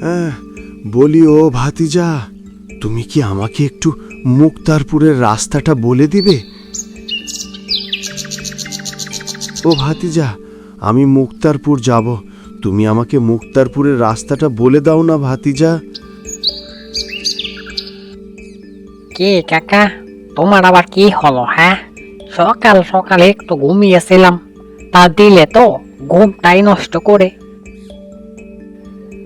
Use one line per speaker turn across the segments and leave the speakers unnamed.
হ্যাঁ বলি ও ভাতিজা, তুমি কি আমাকে একটু মুক্তারপুরের রাস্তাটা বলে দিবে? ও ভাতিজা, আমি মুক্তারপুর যাব। তুমি আমাকে মুক্তারপুরের রাস্তাটা বলে দাও না ভাতিজা।
কে কাকা, তোমার আবার কি হলো হ্যাঁ? সকাল সকালে একটু ঘুমিয়েছিলাম, তা দিলে তো ঘুমটাই নষ্ট করে।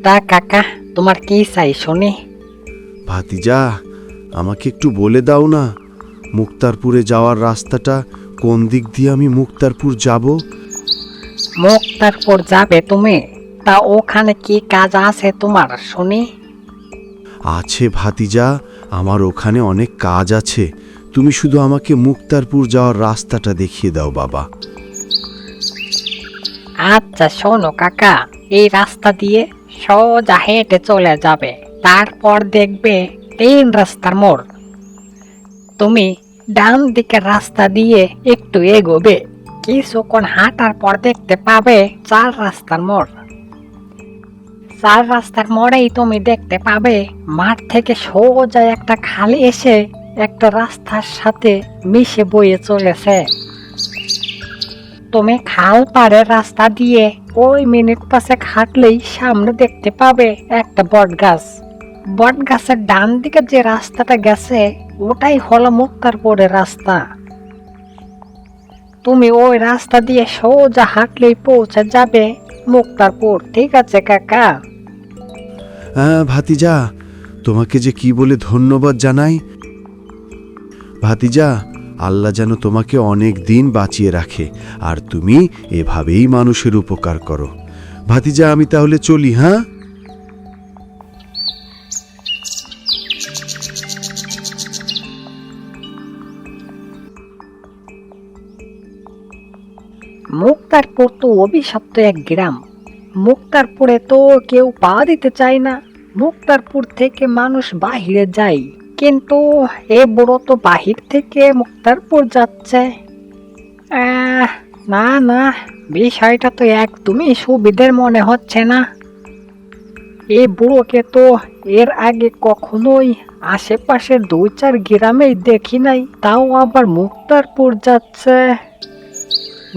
তা কাকা তোমার কি চাই শুনি।
ভাতিজা আমাকে একটু বলে দাও না মুক্তারপুরে যাওয়ার রাস্তাটা কোন দিক দিয়ে আমি মুক্তারপুর যাব?
মুক্তারপুর যাবে তুমি? তা ওখানে কি কাজ আছে তোমার শুনি।
আছে ভাতিজা আমার ওখানে অনেক কাজ আছে। তুমি শুধু আমাকে মুক্তারপুর যাওয়ার রাস্তাটা দেখিয়ে দাও বাবা।
আচ্ছা শোনো কাকা এই রাস্তা দিয়ে সোজা হেঁটে চলে যাবে। তারপর দেখবে তিন রাস্তার মোড়। তুমি ডান দিকের রাস্তা দিয়ে একটু এগোবে। কিছুক্ষণ হাঁটার পর দেখতে পাবে চার রাস্তার মোড়। চার রাস্তার মোড়েই তুমি দেখতে পাবে মাঠ থেকে সোজা একটা খালি এসে একটা রাস্তার সাথে মিশে বয়ে চলেছে। তুমি খাল পাড়ের রাস্তা দিয়ে ওই মিনিট পাশে হাঁটলেই সামনে দেখতে পাবে একটা বট গাছ বট গাছের ডান দিকে যে রাস্তাটা গেছে, ওটাই হলো মুক্তারপুরের রাস্তা। তুমি ওই রাস্তা দিয়ে সোজা হাঁটলেই পৌঁছে যাবে মুক্তারপুর, ঠিক আছে কাকা?
হ্যাঁ ভাতিজা, তোমাকে যে কি বলে ধন্যবাদ জানাই? ভাতিজা আল্লাহ যেন তোমাকে অনেক দিন বাঁচিয়ে রাখে, আর তুমি এভাবেই মানুষের উপকার করো। ভাতিজা, আমি তাহলে চলি হ্যাঁ?
মুক্তারপুর তো অভিশপ্ত এক গ্রাম। মুক্তারপুরে তো কেউ পা দিতে চায় না। মুক্তারপুর থেকে মানুষ বাহিরে যায়। কিন্তু এ বুড়ো তো বাহির থেকে মুক্তারপুর যাচ্ছে। না না, বিষয়টা তো একদমই সুবিধের মনে হচ্ছে না। এ বুড়োকে তো এর আগে কখনোই আশেপাশের দুই চার গ্রামেই দেখি নাই, তাও আবার মুক্তারপুর যাচ্ছে।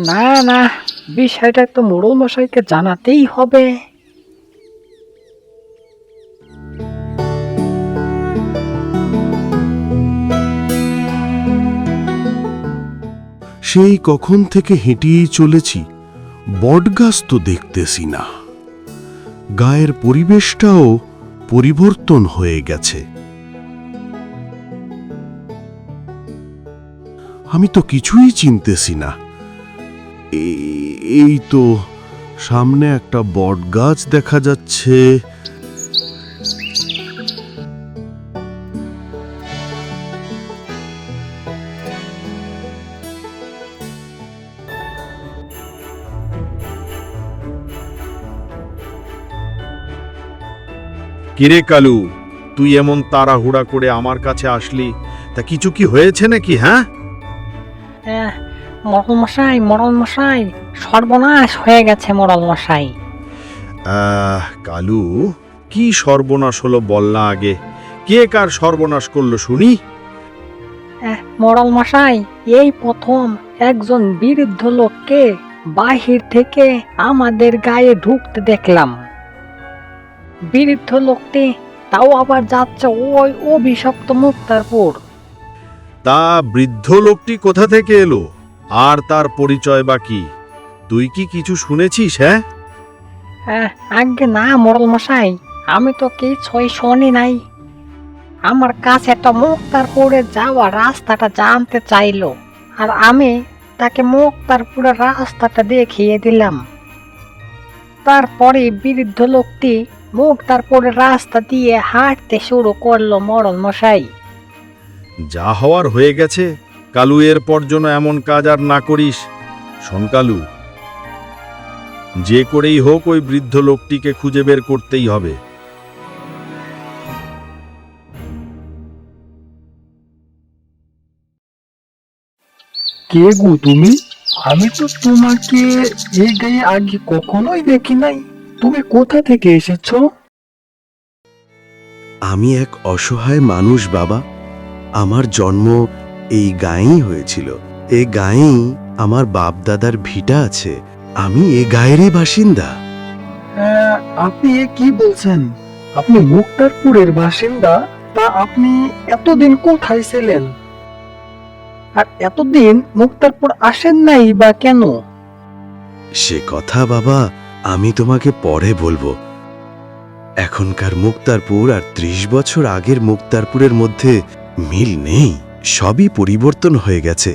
না না, বিষয়টা তো মোড়ল মশাইকে জানাতেই হবে।
সেই কখন থেকে হেঁটিয়েই চলেছি, বটগাছ তো দেখতেছি না। গায়ের পরিবেশটাও পরিবর্তন হয়ে গেছে। আমি তো কিছুই চিনতেছি না। এই তো সামনে একটা বটগাছ দেখা যাচ্ছে।
কিরে কালু তুই এমন তাড়াহুড়া করে আমার কাছে আসলি? তা কিছু কি হয়েছে নাকি হ্যাঁ?
মোড়ল মশাই মোড়ল মশাই সর্বনাশ হয়ে গেছে মোড়ল মশাই
আহ, কালু কি সর্বনাশ হলো বল না আগে। কে কার সর্বনাশ করল শুনি?
মোড়ল মশাই এই প্রথম একজন বৃদ্ধ লোককে বাহির থেকে আমাদের গায়ে ঢুকতে দেখলাম। বৃদ্ধ লোকটি তাও আবার যাচ্ছে ওই অভিশপ্ত মুক্তারপুর।
তা বৃদ্ধ লোকটি কোথা থেকে এলো? আর তার পরিচয় বা কি? তুই কি কিছু শুনেছিস হ্যাঁ?
আহ, আগে না মোড়ল মশাই আমি তো কিছুই শুনি নাই। আমার কাছে একটা মুক্তারপুরে যাওয়া রাস্তাটা জানতে চাইলো আর আমি তাকে মুক্তারপুরের রাস্তাটা দেখিয়ে দিলাম। তারপরে বৃদ্ধ লোকটি মুক্তারপুরের রাস্তা দিয়ে হাঁটতে শুরু করল মোড়ল মশাই।
যা হওয়ার হয়ে গেছে কালু এরপর যেন এমন কাজ আর না করিস। শোন কালু যে করেই হোক ওই বৃদ্ধ লোকটিকে খুঁজে বের করতেই হবে।
কে গো তুমি? আমি তো তোমাকে এই গায়ে আগে কখনোই দেখি নাই। তুমি কোথা থেকে এসেছ?
আমি এক অসহায় মানুষ বাবা। আমার জন্ম এই গাঁয়েই হয়েছিল। এ গাঁয়েই আমার বাপ দাদার ভিটা আছে। আমি এ গায়েরই বাসিন্দা।
হ্যাঁ, আপনি এ কি বলছেন? আপনি মুক্তারপুরের বাসিন্দা তা আপনি এতদিন কোথায় ছিলেন? আর এতদিন মুক্তারপুর আসেন নাই বা কেন?
সে কথা বাবা আমি তোমাকে পরে বলব। এখনকার মুক্তারপুর আর ত্রিশ বছর আগের মুক্তারপুরের মধ্যে মিল নেই, সবই পরিবর্তন হয়ে গেছে।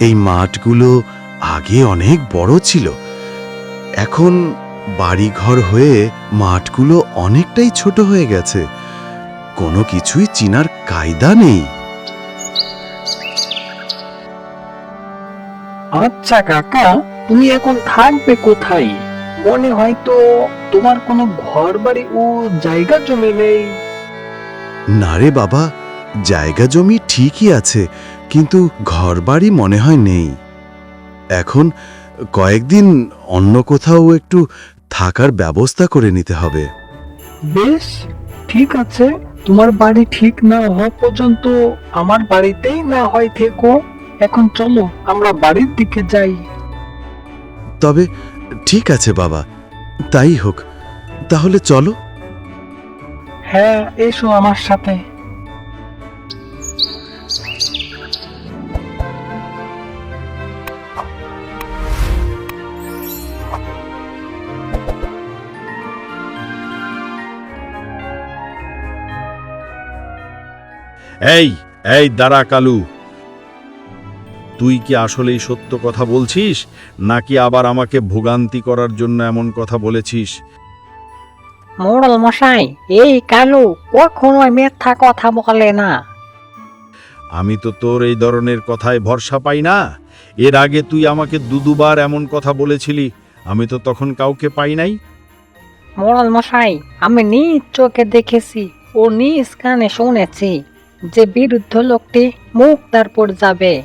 এই মাঠগুলো আগে অনেক বড় ছিল। এখন বাড়িঘর হয়ে মাঠগুলো অনেকটাই ছোট হয়ে গেছে। কোনো কিছুই চিনার কায়দা নেই।
আচ্ছা কাকা তুমি এখন থাকবে কোথায়? মনে হয় তো তোমার কোনো ঘর বাড়ি ও জায়গা জমি নেই।
না রে বাবা জায়গা জমি ঠিকই আছে কিন্তু ঘরবাড়ি মনে হয় নেই। এখন কয়েকদিন অন্য কোথাও একটু থাকার ব্যবস্থা করে নিতে হবে।
বেশ ঠিক আছে। তোমার বাড়ি ঠিক না হওয়া পর্যন্ত আমার বাড়িতেই না হয় থেকো। এখন চলো আমরা বাড়ির দিকে যাই।
তবে ঠিক আছে বাবা তাই হোক তাহলে চলো।
হ্যাঁ এসো আমার সাথে।
এই এই দাঁড়া কালু। তুই কি আসলেই সত্য কথা বলছিস নাকি আবার আমাকে ভোগান্তি করার জন্য এমন কথা বলেছিস?
মোড়ল মশাই এই কালু কখনোই মিথ্যা কথা বলে না।
আমি তো তোর এই ধরনের কথায় ভরসা পাই না। এর আগে তুই আমাকে দু দুবার এমন কথা বলেছিলি আমি তো তখন কাউকে পাই নাই।
মোড়ল মশাই আমি নিজ চোখে দেখেছি ও নিজ কানে শুনেছি যে বিরুদ্ধ লোকটি মুখ তারপর যাবে।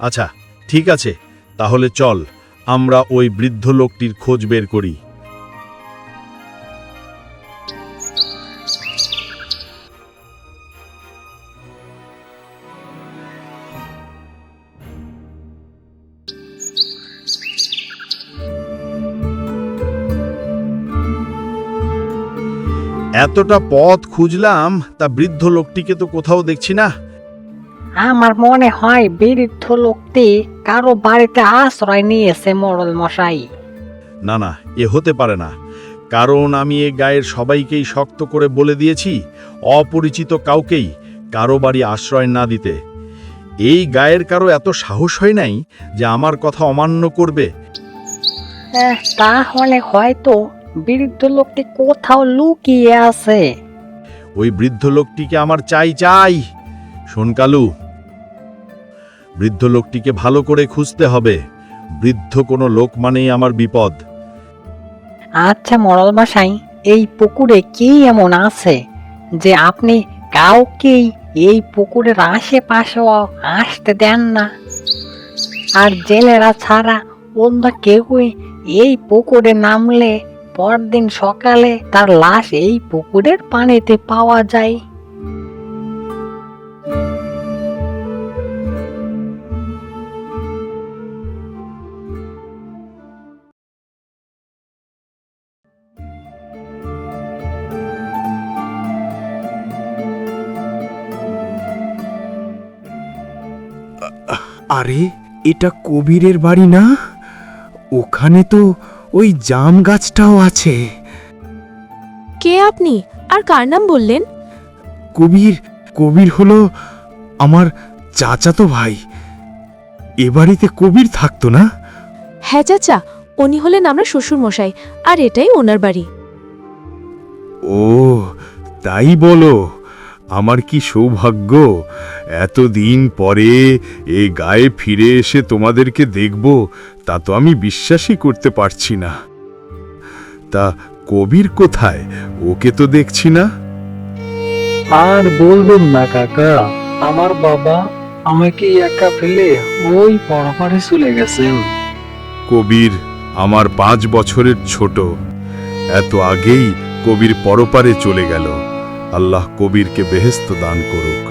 আচ্ছা ঠিক আছে, তাহলে চল, আমরা ওই বৃদ্ধ লোকটির খোঁজ বের করি। এতটা পথ খুঁজলাম, তা বৃদ্ধ লোকটিকে তো কোথাও দেখছি না।
আমার মনে হয় বৃদ্ধ লোকটি কারও বাড়িতে আশ্রয় নিয়েছে মরল মশাই।
না না এ হতে পারে না। কারণ আমি এ গায়ের সবাইকেই শক্ত করে বলে দিয়েছি অপরিচিত কাউকেই কারও বাড়ি আশ্রয় না দিতে। এই গায়ের কারও এত সাহস হয় নাই যে আমার কথা অমান্য করবে?
তাহলে হয়তো বৃদ্ধ লোকটি কোথাও লুকিয়ে আছে।
ওই বৃদ্ধ লোকটিকে আমার চাই চাই! শোন কালু। বৃদ্ধ লোকটিকে ভালো করে খুঁজতে হবে। বৃদ্ধ কোনো লোক মানেই আমার বিপদ।
আচ্ছা মোড়ল মশাই, এই পুকুরে কি এমন আছে যে আপনি কাউকেই এই পুকুরের আশেপাশেও আসতে দেন না? আর জেলেরা ছাড়া অন্য কেউই এই পুকুরে নামলে পরদিন সকালে তার লাশ এই পুকুরের পানিতে পাওয়া যায়।
আরে এটা কবিরের বাড়ি না? ওখানে তো ওই জাম গাছটাও আছে।
কে আপনি? আর কার নাম বললেন?
কবির কবির হলো আমার চাচাতো ভাই। এ বাড়িতে কবির থাকতো না?
হ্যাঁ চাচা উনি হলেন আমরা শ্বশুর মশাই আর এটাই ওনার বাড়ি।
ও তাই বলো। আমার কি সৌভাগ্য? এতদিন পরে এ গায়ে ফিরে এসে তোমাদেরকে দেখব তা তো আমি বিশ্বাসই করতে পারছি না। তা কবির কোথায়? ওকে তো দেখছি না।
আর বলবেন না কাকা। আমার বাবা আমাকে একা ফেলে ওই পরপারে চলে গেছেন।
কবির
আমার পাঁচ বছরের ছোট। এত আগেই কবির পরপারে চলে গেল। আল্লাহ কবিরকে বেহেস্ত দান করুক।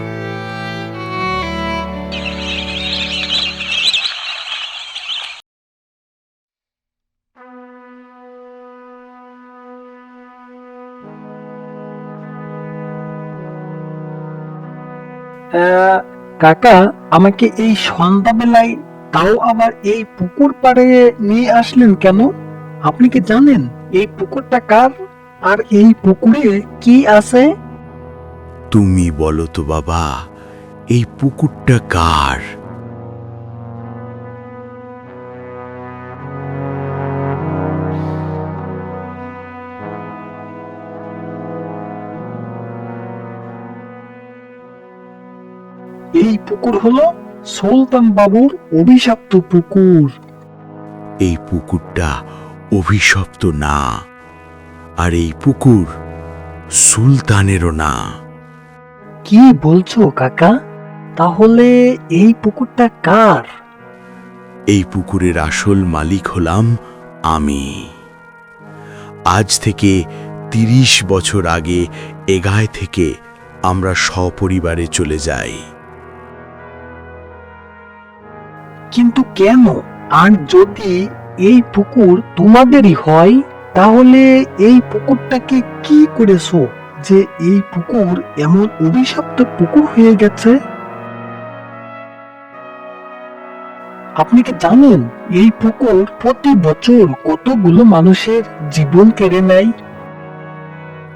কাকা, আমাকে এই সন্ধ্যাবেলায় তাও আবার এই পুকুর পাড়ে নিয়ে আসলেন কেন? আপনি কি জানেন এই পুকুরটা কার? আর এই পুকুরে কি আছে?
তুমি বলো তো বাবা এই পুকুরটা কার?
এই পুকুর হলো সুলতান বাবুর অভিশপ্ত পুকুর।
এই পুকুরটা অভিশপ্ত না আর এই পুকুর সুলতানেরও না।
কি বলছো কাকা? তাহলে এই পুকুরটা কার?
এই পুকুরের আসল মালিক হলাম আমি। আজ থেকে তিরিশ বছর আগে এগায় থেকে আমরা সপরিবারে চলে যাই।
কিন্তু কেন? আর যদি এই পুকুর তোমাদেরই হয় তাহলে এই পুকুরটাকে কি করেছ? যে এই পুকুর এমন অভিশপ্ত পুকুর হয়ে গেছে? আপনি কি জানেন এই পুকুর প্রতি বছর কতগুলো মানুষের জীবন কেড়ে নেয়?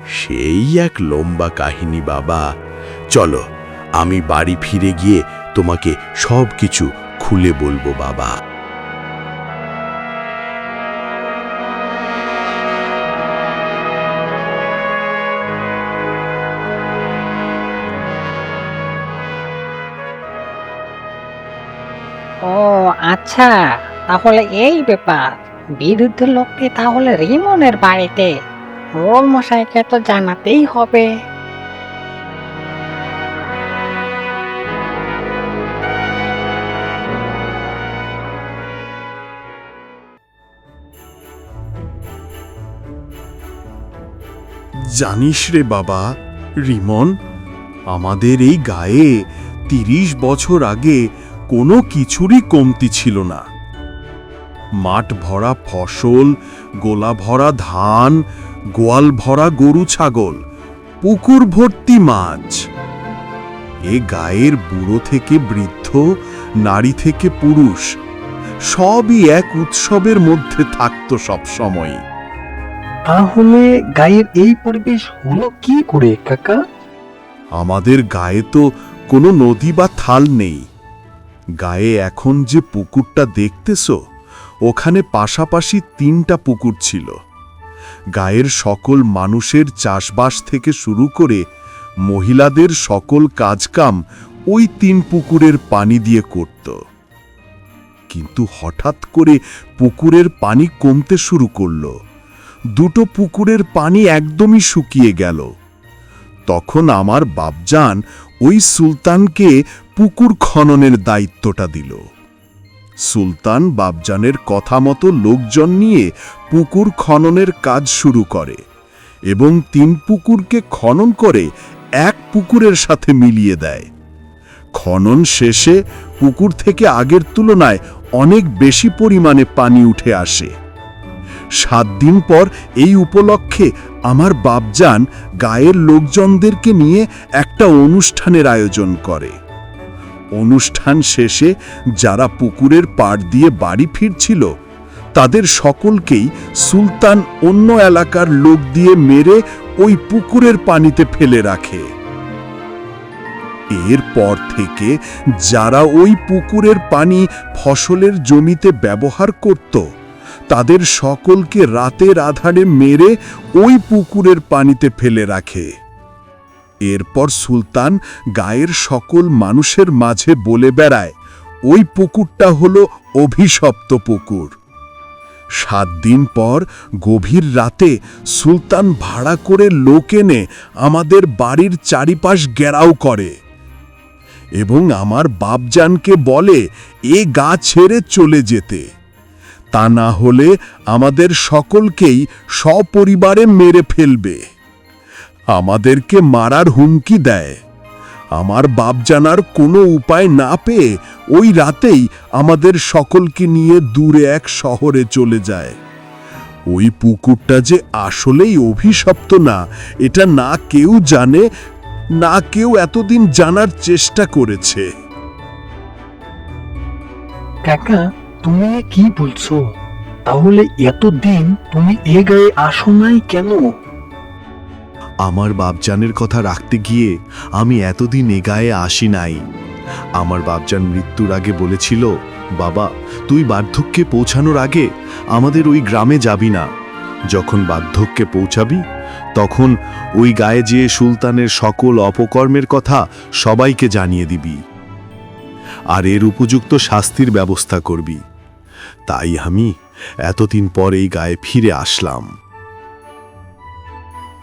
সেই এক লম্বা কাহিনী, বাবা। চলো, আমি বাড়ি ফিরে গিয়ে তোমাকে সব কিছু খুলে বলব, বাবা।
আচ্ছা তাহলে এই ব্যাপার। বিরুদ্ধ লোকটি তাহলে রিমনের বাড়িতে। মোড়ল মশাইকে তো জানাতেই হবে।
জানিস রে বাবা, রিমন, আমাদের এই গায়ে তিরিশ বছর আগে কোনো কিছুরই কমতি ছিল না। মাঠ ভরা ফসল গোলা ভরা ধান গোয়াল ভরা গরু ছাগল পুকুর ভর্তি মাছ। এ গায়ের বুড়ো থেকে বৃদ্ধ নারী থেকে পুরুষ সবই এক উৎসবের মধ্যে থাকতো সব সময়
তাহলে গায়ের এই পরিবেশ হলো কি করে কাকা?
আমাদের গায়ে তো কোনো নদী বা থাল নেই। গায়ে এখন যে পুকুরটা দেখতেছ, ওখানে পাশাপাশি তিনটা পুকুর ছিল। গায়ের সকল মানুষের চাষবাস থেকে শুরু করে মহিলাদের সকল কাজকাম ওই তিন পুকুরের পানি দিয়ে করত। কিন্তু হঠাৎ করে পুকুরের পানি কমতে শুরু করল। দুটো পুকুরের পানি একদমই শুকিয়ে গেল। তখন আমার বাপজান ওই সুলতানকে পুকুর খননের দায়িত্বটা দিল। সুলতান বাপজানের কথা মতো লোকজন নিয়ে পুকুর খননের কাজ শুরু করে এবং তিন পুকুরকে খনন করে এক পুকুরের সাথে মিলিয়ে দেয়। খনন শেষে পুকুর থেকে আগের তুলনায় অনেক বেশি পরিমাণে পানি উঠে আসে। সাত দিন পর এই উপলক্ষে আমার বাপজান গায়ের লোকজনদেরকে নিয়ে একটা অনুষ্ঠানের আয়োজন করে। অনুষ্ঠান শেষে যারা পুকুরের পাড় দিয়ে বাড়ি ফিরছিল, তাদের সকলকেই সুলতান অন্য এলাকার লোক দিয়ে মেরে ওই পুকুরের পানিতে ফেলে রাখে। এরপর থেকে যারা ওই পুকুরের পানি ফসলের জমিতে ব্যবহার করত তাদের সকলকে রাতের আধারে মেরে ওই পুকুরের পানিতে ফেলে রাখে। এরপর সুলতান গায়ের সকল মানুষের মাঝে বলে বেড়ায়, ওই পুকুরটা হলো অভিশপ্ত পুকুর। সাত দিন পর গভীর রাতে সুলতান ভাড়া করে লোক এনে আমাদের বাড়ির চারিপাশ ঘেরাও করে এবং আমার বাপজানকে বলে, এ গা ছেড়ে চলে যেতে।
তা না হলে আমাদের সকলকেই সপরিবারে মেরে ফেলবে। আমাদেরকে মারার হুমকি দেয়। আমার বাপ জানার কোনো উপায় না পেয়ে ওই রাতেই আমাদের সকলকে নিয়ে দূরে এক শহরে চলে যায়। ওই পুকুরটা যে আসলেই অভিশপ্ত না, এটা না কেউ জানে, না কেউ এতদিন জানার চেষ্টা করেছে।
কাকা তুমি কি বলছো? তাহলে এতদিন তুমি এ গায়ে আসো নাই কেন?
আমার বাপজানের কথা রাখতে গিয়ে আমি এতদিন এ গায়ে আসি নাই। আমার বাপজান মৃত্যুর আগে বলেছিল, বাবা, তুই বার্ধক্যে পৌঁছানোর আগে আমাদের ওই গ্রামে যাবি না। যখন বার্ধক্যে পৌঁছাবি, তখন ওই গায়ে যেয়ে সুলতানের সকল অপকর্মের কথা সবাইকে জানিয়ে দিবি। আর এর উপযুক্ত শাস্তির ব্যবস্থা করবি। তাই আমি এতদিন পর এই গায়ে ফিরে আসলাম।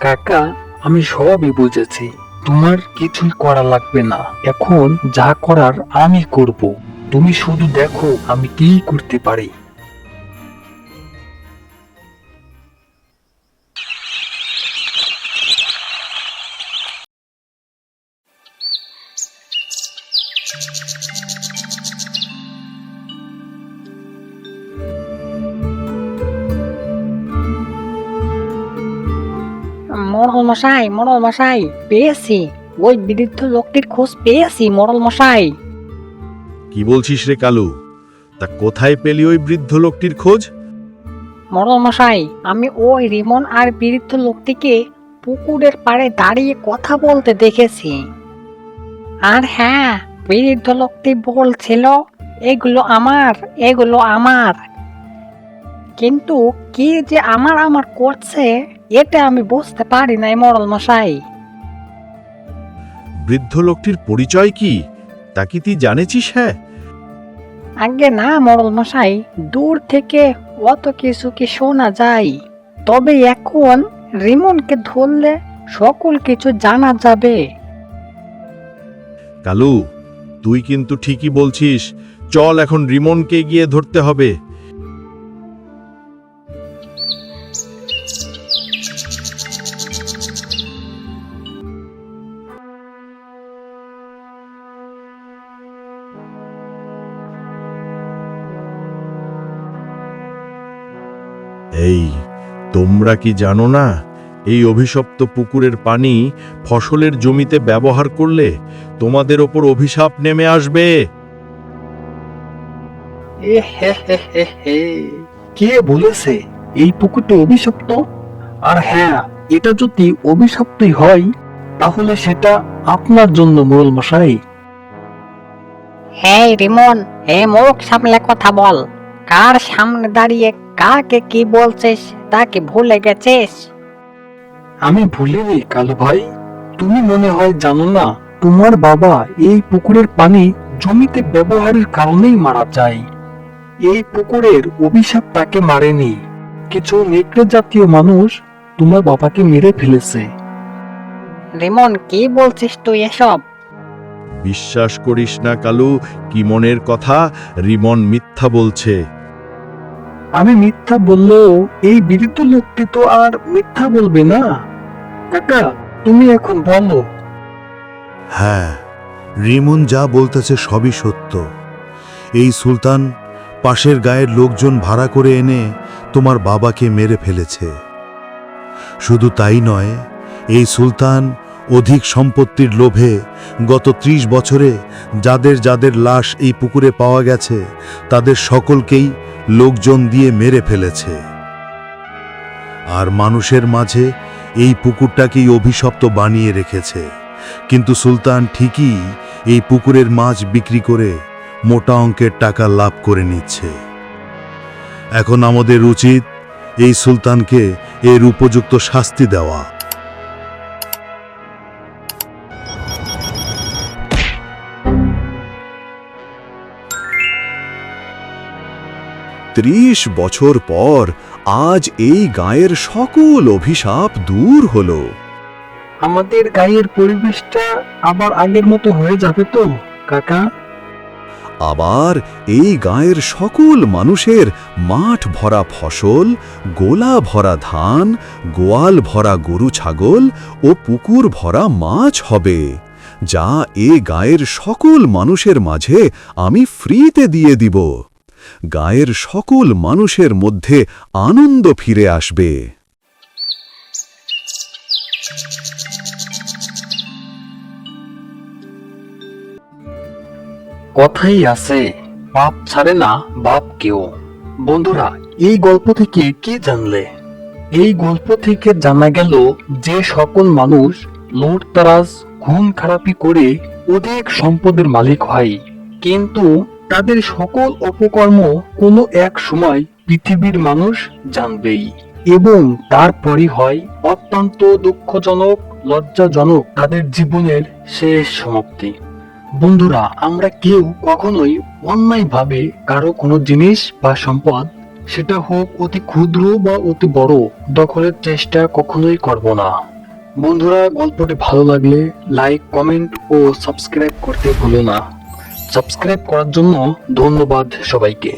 কাকা, আমি সবই বুঝেছি। তোমার কিছুই করা লাগবে না। এখন যা করার আমি করব। তুমি শুধু দেখো আমি কি করতে পারি।
মরল মশাই মরল মশাই পেয়েছি। ওই বৃদ্ধ লোকটির খোঁজ পেয়েছি মরল মশাই।
কি বলছিস রে কালু? তা কোথায় পেলি ওই বৃদ্ধ লোকটির খোঁজ?
মরল মশাই আমি ওই রিমন আর বৃদ্ধ লোকটিকে পুকুরের পাড়ে দাঁড়িয়ে কথা বলতে দেখেছি। আর হ্যাঁ বৃদ্ধ লোকটি বলছিল এগুলো আমার এগুলো আমার। কিন্তু কি যে আমার আমার করছে এটা আমি বুঝতে পারি নাই মরল মশাই।
বৃদ্ধ লোকটির পরিচয় কি? তা কি তুই জানেছিস হ্যাঁ?
আগে না মরল মশাই দূর থেকে অত কিছু কি শোনা যায়? তবে এখন রিমনকে ধরলে সকল কিছু জানা যাবে।
কালু তুই কিন্তু ঠিকই বলছিস চল এখন রিমনকে গিয়ে ধরতে হবে। এই তোমরা কি জানো না এই অভিশপ্ত পুকুরের পানি ফসলের জমিতে ব্যবহার করলে তোমাদের ওপর অভিশাপ নেমে আসবে?
এ। কে বলেছে এই পুকুরটা অভিশপ্ত? আর হ্যাঁ এটা যদি অভিশপ্তই হয় তাহলে সেটা আপনার জন্য মোরল মশাই
হে রিমন হে মুখ সামলে কথা বল। কার সামনে দাঁড়িয়ে কাকে কি বলছিস তাকে ভুলে গেছিস?
আমি ভুলিনি কালু ভাই। তুমি মনে হয় জানো না তোমার বাবা এই পুকুরের পানি জমিতে ব্যবহারের কারণেই মারা যায়। এই পুকুরের অভিশাপ তাকে মারেনি। কিছু নেকড়ে জাতীয় মানুষ তোমার বাবাকে মেরে ফেলেছে।
রিমন কি বলছিস তুই এসব?
বিশ্বাস করিস না কালু কি মনের কথা? রিমন মিথ্যা বলছে।
আমি মিথ্যা বললেও এই বৃদ্ধ লোকটি তো আর মিথ্যা বলবে না। কাকা, তুমি এখন বলো।
হ্যাঁ রিমন যা বলতেছে সবই সত্য। এই সুলতান পাশের গায়ের লোকজন ভাড়া করে এনে তোমার বাবাকে মেরে ফেলেছে। শুধু তাই নয়, এই সুলতান অধিক সম্পত্তির লোভে গত ত্রিশ বছরে যাদের যাদের লাশ এই পুকুরে পাওয়া গেছে, তাদের সকলকেই লোকজন দিয়ে মেরে ফেলেছে। আর মানুষের মাঝে এই পুকুরটাকেই অভিশপ্ত বানিয়ে রেখেছে। কিন্তু সুলতান ঠিকই এই পুকুরের মাছ বিক্রি করে মোটা অঙ্কের টাকা লাভ করে নিচ্ছে। এখন আমাদের উচিত এই সুলতানকে এর উপযুক্ত শাস্তি দেওয়া।
ত্রিশ বছর পর আজ এই গায়ের সকল অভিশাপ দূর হলো।
আমাদের গায়ের পরিবেশটা আবার আগের মতো হয়ে যাবে তো কাকা।
আবার এই গায়ের সকল মানুষের মাঠ ভরা ফসল গোলা ভরা ধান গোয়াল ভরা গরু ছাগল ও পুকুর ভরা মাছ হবে যা এ গায়ের সকল মানুষের মাঝে আমি ফ্রিতে দিয়ে দিব। গায়ের সকল মানুষের মধ্যে আনন্দ ফিরে আসবে।
কথাই আছে, বাপ ছাড়ে না বাপ কেউ। বন্ধুরা, এই গল্প থেকে কি জানলে? এই গল্প থেকে জানা গেল যে সকল মানুষ লুটতারাজ, খুন খারাপি করে অধিক সম্পদের মালিক হয়। কিন্তু তাদের সকল অপকর্ম কোনো এক সময় পৃথিবীর মানুষ জানবেই এবং তারপরই হয় অত্যন্ত দুঃখজনক, লজ্জাজনক তাদের জীবনের শেষ সমাপ্তি। বন্ধুরা, আমরা কেউ কখনোই অন্যায়ভাবে কারও কোনো জিনিস বা সম্পদ, সেটা হোক অতি ক্ষুদ্র বা অতি বড়, দখলের চেষ্টা কখনোই করব না। বন্ধুরা, গল্পটি ভালো লাগলে লাইক কমেন্ট ও সাবস্ক্রাইব করতে ভুলো না। সাবস্ক্রাইব করার জন্য ধন্যবাদ সবাইকে।